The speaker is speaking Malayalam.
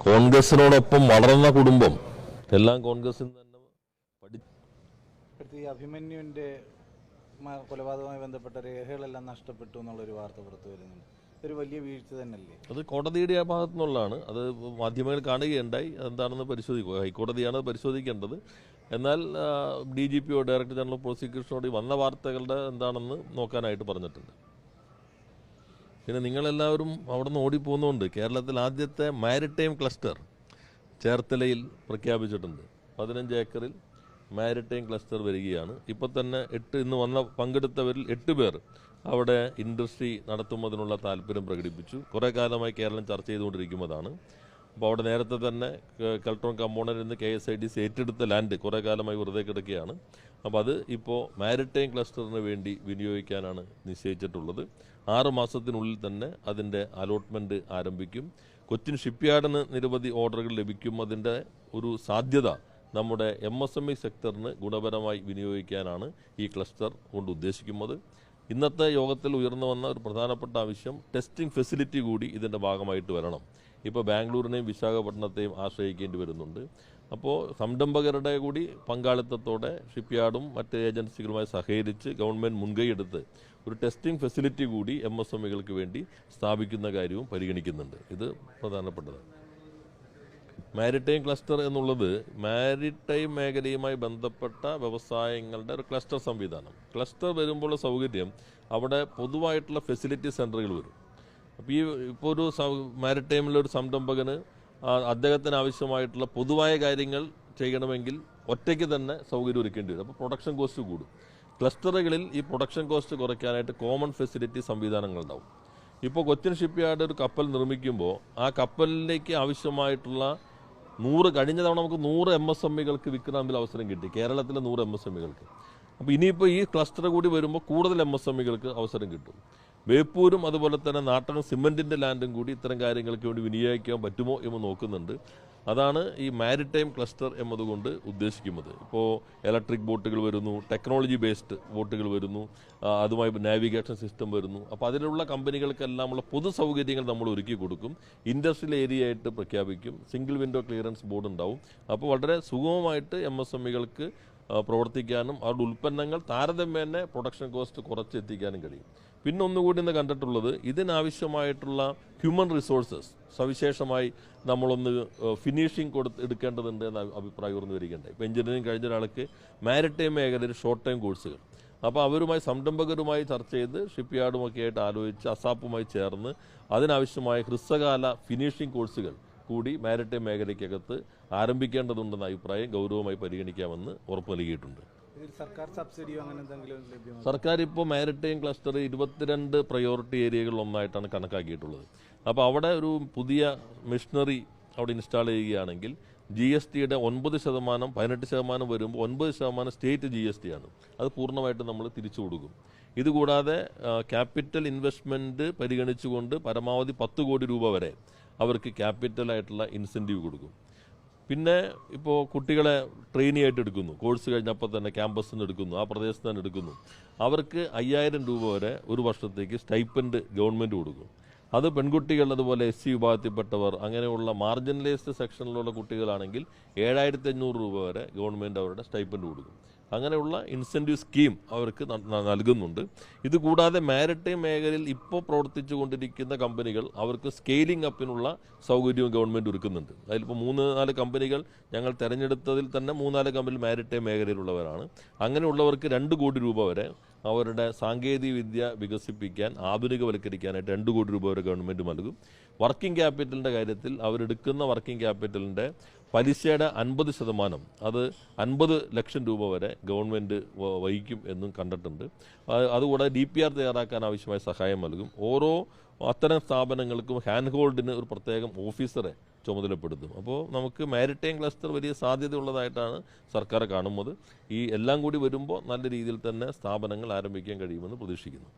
കോൺഗ്രസിനോടൊപ്പം വളർന്ന കുടുംബം. എല്ലാം കോൺഗ്രസിൽ നിന്ന് തന്നെ പഠി ഇപ്പോഴത്തെ ഈ അഭിമന്യുവിന്റെ മ- കൊലപാതകവുമായി ബന്ധപ്പെട്ട രേഖകളെല്ലാം നഷ്ടപ്പെട്ടു എന്നുള്ളൊരു വാർത്ത പുറത്തു വരുന്നുണ്ട്. ഒരു വലിയ വീഴ്ച തന്നെയല്ലേ? അത് കോടതിയുടെ ആ ഭാഗത്തു നിന്നുള്ളതാണ്. അത് മാധ്യമങ്ങൾ കാണുകയുണ്ടായി. അതെന്താണെന്ന് പരിശോധിക്കുക ഹൈക്കോടതിയാണ് പരിശോധിക്കേണ്ടത്. എന്നാൽ ഡി ജി പിയോ ഡയറക്ടർ ജനറൽ ഓഫ് പ്രോസിക്യൂഷനോട് വന്ന വാർത്തകളുടെ എന്താണെന്ന് നോക്കാനായിട്ട് പറഞ്ഞിട്ടുണ്ട്. പിന്നെ നിങ്ങളെല്ലാവരും അവിടെ നിന്ന് ഓടിപ്പോകുന്നുണ്ട് കേരളത്തിൽ ആദ്യത്തെ മാരിടൈം ക്ലസ്റ്റർ ചേർത്തലയിൽ പ്രഖ്യാപിച്ചിട്ടുണ്ട്. പതിനഞ്ച് ഏക്കറിൽ മാരിടൈം ക്ലസ്റ്റർ വരികയാണ്. ഇപ്പോൾ തന്നെ എട്ട് ഇന്ന് വന്ന പങ്കെടുത്തവരിൽ എട്ട് പേർ അവിടെ ഇൻഡസ്ട്രി നടത്തുന്നതിനുള്ള താല്പര്യം പ്രകടിപ്പിച്ചു. കുറേ കാലമായി കേരളം ചർച്ച ചെയ്തുകൊണ്ടിരിക്കുന്നതാണ്. അപ്പോൾ അവിടെ നേരത്തെ തന്നെ കൽട്രോൺ കമ്പോണറിൽ നിന്ന് K S I D C ഏറ്റെടുത്ത ലാൻഡ് കുറേ കാലമായി വെറുതെ കിടക്കുകയാണ്. അപ്പോൾ അത് ഇപ്പോൾ മാരിടൈം ക്ലസ്റ്ററിന് വേണ്ടി വിനിയോഗിക്കാനാണ് നിശ്ചയിച്ചിട്ടുള്ളത്. ആറ് മാസത്തിനുള്ളിൽ തന്നെ അതിന്റെ അലോട്ട്മെന്റ് ആരംഭിക്കും. കൊച്ചിൻ ഷിപ്പ്യാർഡിന് നിരവധി ഓർഡറുകൾ ലഭിക്കും. അതിന്റെ ഒരു സാധ്യത നമ്മുടെ എം എസ് എം ഇ സെക്ടറിന് ഗുണപരമായി വിനിയോഗിക്കാനാണ് ഈ ക്ലസ്റ്റർ കൊണ്ട് ഉദ്ദേശിക്കുന്നത്. ഇന്നത്തെ യോഗത്തിൽ ഉയർന്നു വന്ന ഒരു പ്രധാനപ്പെട്ട ആവശ്യം ടെസ്റ്റിംഗ് ഫെസിലിറ്റി കൂടി ഇതിന്റെ ഭാഗമായിട്ട് വരണം. ഇപ്പോൾ ബാംഗ്ലൂരിനെയും വിശാഖപട്ടണത്തെയും ആശ്രയിക്കേണ്ടി വരുന്നുണ്ട്. അപ്പോൾ സംരംഭകരുടെ കൂടി പങ്കാളിത്തത്തോടെ ഷിപ്പ്യാർഡും മറ്റ് ഏജൻസികളുമായി സഹകരിച്ച് ഗവൺമെന്റ് മുൻകൈയെടുത്ത് ഒരു ടെസ്റ്റിംഗ് ഫെസിലിറ്റി കൂടി എം എസ് എം ഇകൾക്ക് വേണ്ടി സ്ഥാപിക്കുന്ന കാര്യവും പരിഗണിക്കുന്നുണ്ട്. ഇത് പ്രധാനപ്പെട്ടതാണ് മാരിടൈം ക്ലസ്റ്റർ എന്നുള്ളത് മാരിടൈം മേഖലയുമായി ബന്ധപ്പെട്ട വ്യവസായങ്ങളുടെ ഒരു ക്ലസ്റ്റർ സംവിധാനം. ക്ലസ്റ്റർ വരുമ്പോഴുള്ള സൗകര്യം അവിടെ പൊതുവായിട്ടുള്ള ഫെസിലിറ്റി സെന്ററുകൾ വരും. അപ്പോൾ ഈ ഇപ്പോൾ ഒരു മാരിടൈമിലൊരു സംരംഭകന് അദ്ദേഹത്തിന് ആവശ്യമായിട്ടുള്ള പൊതുവായ കാര്യങ്ങൾ ചെയ്യണമെങ്കിൽ ഒറ്റയ്ക്ക് തന്നെ സൗകര്യം ഒരുക്കേണ്ടി വരും. അപ്പോൾ പ്രൊഡക്ഷൻ കോസ്റ്റ് കൂടും. ക്ലസ്റ്ററുകളിൽ ഈ പ്രൊഡക്ഷൻ കോസ്റ്റ് കുറയ്ക്കാനായിട്ട് കോമൺ ഫെസിലിറ്റി സംവിധാനങ്ങൾ ഉണ്ടാവും ഇപ്പോൾ കൊച്ചിൻ ഷിപ്പ്യാർഡ് ഒരു കപ്പൽ നിർമ്മിക്കുമ്പോൾ ആ കപ്പലിലേക്ക് ആവശ്യമായിട്ടുള്ള നൂറ് കഴിഞ്ഞ തവണ നമുക്ക് നൂറ് എം എസ് എം ഇകൾക്ക് വിൽക്കണമെങ്കിൽ അവസരം കിട്ടി. കേരളത്തിലെ നൂറ് എം എസ് എം ഇകൾക്ക്. അപ്പോൾ ഇനിയിപ്പോൾ ഈ ക്ലസ്റ്റർ കൂടി വരുമ്പോൾ കൂടുതൽ എം എസ് എമ്മികൾക്ക് അവസരം കിട്ടും. വേപ്പൂരും അതുപോലെ തന്നെ നാട്ടൻ സിമെന്റിന്റെ ലാൻഡും കൂടി ഇത്തരം കാര്യങ്ങൾക്ക് വേണ്ടി വിനിയോഗിക്കാൻ പറ്റുമോ എന്ന് നോക്കുന്നുണ്ട്. അതാണ് ഈ മാരിടൈം ക്ലസ്റ്റർ എന്നതുകൊണ്ട് ഉദ്ദേശിക്കുന്നത്. ഇപ്പോൾ ഇലക്ട്രിക് ബോട്ടുകൾ വരുന്നു ടെക്നോളജി ബേസ്ഡ് ബോട്ടുകൾ വരുന്നു അതുമായി നാവിഗേഷൻ സിസ്റ്റം വരുന്നു. അപ്പോൾ അതിലുള്ള കമ്പനികൾക്കെല്ലാമുള്ള പൊതു സൗകര്യങ്ങൾ നമ്മൾ ഒരുക്കി കൊടുക്കും. ഇൻഡസ്ട്രിയൽ ഏരിയ ആയിട്ട് പ്രഖ്യാപിക്കും. സിംഗിൾ വിൻഡോ ക്ലിയറൻസ് ബോർഡ് ഉണ്ടാവും. അപ്പോൾ വളരെ സുഗമമായിട്ട് എം എസ് എം ഇകൾക്ക് പ്രവർത്തിക്കാനും അവരുടെ ഉൽപ്പന്നങ്ങൾ താരതമ്യേന പ്രൊഡക്ഷൻ കോസ്റ്റ് കുറച്ച് എത്തിക്കാനും കഴിയും. പിന്നെ ഒന്നുകൂടി ഇന്ന് കണ്ടിട്ടുള്ളത് ഇതിനാവശ്യമായിട്ടുള്ള ഹ്യൂമൻ റിസോഴ്സസ് സവിശേഷമായി നമ്മളൊന്ന് ഫിനിഷിംഗ് കൊടുത്ത് എടുക്കേണ്ടതുണ്ട് എന്ന അഭിപ്രായം ഉയർന്നു വരികയുണ്ടായി. ഇപ്പോൾ എഞ്ചിനീയറിംഗ് കഴിഞ്ഞ ഒരാൾക്ക് മാരിടൈം മേഖലയിൽ ഷോർട്ട് ടൈം കോഴ്സുകൾ അപ്പോൾ അവരുമായി സംരംഭകരുമായി ചർച്ച ചെയ്ത് ഷിപ്പ് യാർഡുമൊക്കെ ആയിട്ട് ആലോചിച്ച് അസാപ്പുമായി ചേർന്ന് അതിനാവശ്യമായ ഹ്രസ്വകാല ഫിനിഷിംഗ് കോഴ്സുകൾ കൂടി മാരിടൈം മേഖലയ്ക്കകത്ത് ആരംഭിക്കേണ്ടതുണ്ടെന്ന അഭിപ്രായം ഗൗരവമായി പരിഗണിക്കാമെന്ന് ഉറപ്പ് നൽകിയിട്ടുണ്ട്. സർക്കാർ സബ്സിഡിയോ അങ്ങനെ എന്തെങ്കിലും സർക്കാർ ഇപ്പോൾ മാരിടൈം ക്ലസ്റ്റർ ഇരുപത്തിരണ്ട് പ്രയോറിറ്റി ഏരിയകളിൽ ഒന്നായിട്ടാണ് കണക്കാക്കിയിട്ടുള്ളത്. അപ്പോൾ അവിടെ ഒരു പുതിയ മിഷനറി അവിടെ ഇൻസ്റ്റാൾ ചെയ്യുകയാണെങ്കിൽ ജി എസ് ടിയുടെ ഒൻപത് ശതമാനം പതിനെട്ട് ശതമാനം വരുമ്പോൾ ഒൻപത് ശതമാനം സ്റ്റേറ്റ് ജി എസ് ടി ആണ് അത് പൂർണമായിട്ട് നമ്മൾ തിരിച്ചു കൊടുക്കും. ഇതുകൂടാതെ ക്യാപിറ്റൽ ഇൻവെസ്റ്റ്മെന്റ് പരിഗണിച്ചുകൊണ്ട് പരമാവധി പത്ത് കോടി രൂപ വരെ അവർക്ക് ക്യാപിറ്റലായിട്ടുള്ള ഇൻസെന്റീവ് കൊടുക്കും. പിന്നെ ഇപ്പോൾ കുട്ടികളെ ട്രെയിനി ആയിട്ട് എടുക്കുന്നു. കോഴ്സ് കഴിഞ്ഞപ്പോൾ തന്നെ ക്യാമ്പസിൽ നിന്ന് എടുക്കുന്നു. ആ പ്രദേശത്ത് തന്നെ എടുക്കുന്നു. അവർക്ക് അയ്യായിരം രൂപ വരെ ഒരു വർഷത്തേക്ക് സ്റ്റൈപ്പൻഡ് ഗവൺമെന്റ് കൊടുക്കും. അത് പെൺകുട്ടികൾ അതുപോലെ എസ് സി വിഭാഗത്തിൽപ്പെട്ടവർ അങ്ങനെയുള്ള മാർജിനലൈസ്ഡ് സെക്ഷനിലുള്ള കുട്ടികളാണെങ്കിൽ ഏഴായിരത്തി അഞ്ഞൂറ് രൂപ വരെ ഗവൺമെന്റ് അവരുടെ സ്റ്റൈപ്പൻഡ് കൊടുക്കും. അങ്ങനെയുള്ള ഇൻസെന്റീവ് സ്കീം അവർക്ക് നൽകുന്നുണ്ട്. ഇതുകൂടാതെ മാരിടൈം മേഖലയിൽ ഇപ്പോൾ പ്രവർത്തിച്ചു കൊണ്ടിരിക്കുന്ന കമ്പനികൾ അവർക്ക് സ്കെയിലിംഗ് അപ്പിനുള്ള സൗകര്യവും ഗവൺമെന്റ് ഒരുക്കുന്നുണ്ട്. അതിലിപ്പോൾ മൂന്ന് നാല് കമ്പനികൾ ഞങ്ങൾ തിരഞ്ഞെടുത്തതിൽ തന്നെ മൂന്നാൽ കമ്പനി മാരിടൈം മേഖലയിലുള്ളവരാണ്. അങ്ങനെയുള്ളവർക്ക് രണ്ട് കോടി രൂപ വരെ അവരുടെ സാങ്കേതിക വിദ്യ വികസിപ്പിക്കാൻ ആധുനികവൽക്കരിക്കാനായിട്ട് രണ്ട് കോടി രൂപ വരെ ഗവൺമെന്റ് നൽകും. വർക്കിംഗ് ക്യാപിറ്റലിന്റെ കാര്യത്തിൽ അവരെടുക്കുന്ന വർക്കിംഗ് ക്യാപിറ്റലിന്റെ പലിശയുടെ അൻപത് ശതമാനം അത് അൻപത് ലക്ഷം രൂപ വരെ ഗവൺമെന്റ് വഹിക്കും എന്നും കണ്ടിട്ടുണ്ട്. അതുകൂടെ ഡി പി ആർ തയ്യാറാക്കാൻ ആവശ്യമായ സഹായം നൽകും. ഓരോ അത്തരം സ്ഥാപനങ്ങൾക്കും ഹാൻഡ് ഹോൾഡിന് ഒരു പ്രത്യേകം ഓഫീസറെ ചുമതലപ്പെടുത്തും. അപ്പോൾ നമുക്ക് മാരിടൈം ക്ലസ്റ്റർ വലിയ സാധ്യതയുള്ളതായിട്ടാണ് സർക്കാർ കാണുന്നത്. ഈ എല്ലാം കൂടി വരുമ്പോൾ നല്ല രീതിയിൽ തന്നെ സ്ഥാപനങ്ങൾ ആരംഭിക്കാൻ കഴിയുമെന്ന് പ്രതീക്ഷിക്കുന്നു.